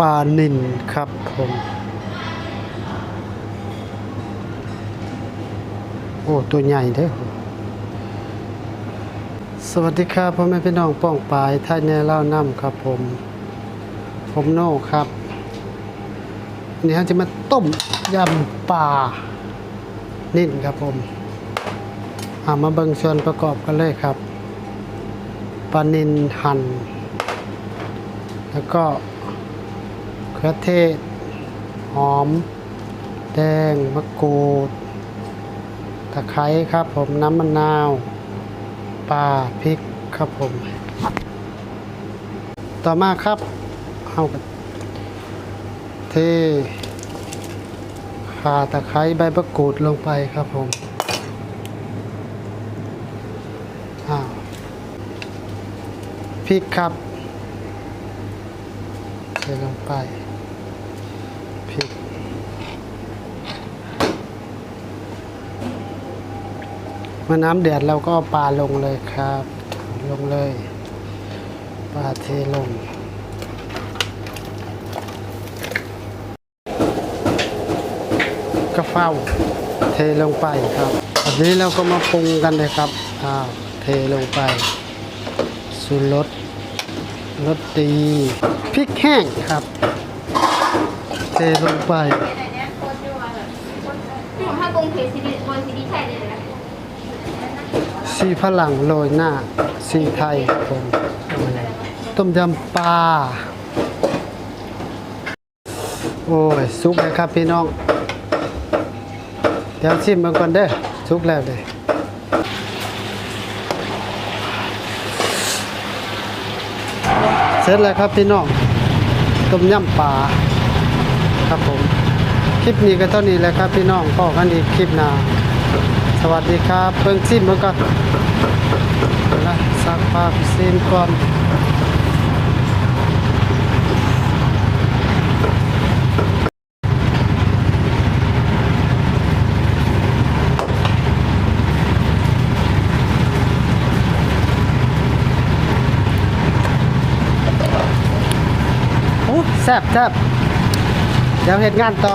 ปลานินครับผมโอ้ตัวใหญ่เด้อสวัสดีครับพ่อแม่พี่น้องป้องปายท่ายแน่เล่าน้ำครับผม ผมโน่ครับนี่ฮะจะมาต้มยำปลานิ่นครับผมอามาเบิ่งส่วนประกอบกันเลยครับปลานินหั่นแล้วก็ เครือเทศ หอม แดง มะกรูด ตะไคร้ครับผม น้ำมะนาว ปลาพริกครับผม ต่อมาครับเอากับเทข่าตะไคร้ใบมะกรูดลงไปครับผมอ้าวพริกครับเทลงไป พริกเมื่อน้ำเดือดเราก็ปลาลงเลยครับ ลงเลยปลาเทลงกระเฝ้าเทลงไปครับอันนี้เราก็มาปรุงกันเลยครับอ้าเทลงไปสูรสรสดีพริกแห้งครับ ทลงไป ถ้ากรุงเทพซีดีบนซีดีไทยเลยนะสีฝรั่งโรยหน้า สีไทยครับผมต้มยำปลา โอ้ย สุกเลยครับพี่น้อง เดี๋ยวชิมมันก่อนเด้อสุกแล้วเลยเสร็จแล้วครับพี่น้อง ต้มยำปลา ครับผม คลิปนี้ก็เท่านี้แหล้วครับพี่น้องพอกันอีกคลิปหน้าสวัสดีครับเพิ่งซิมมันก่อนนะสักภาพซิมก่อนโอ้แซ่บแซ่บ ดี๋ยวเห็นงานต่อ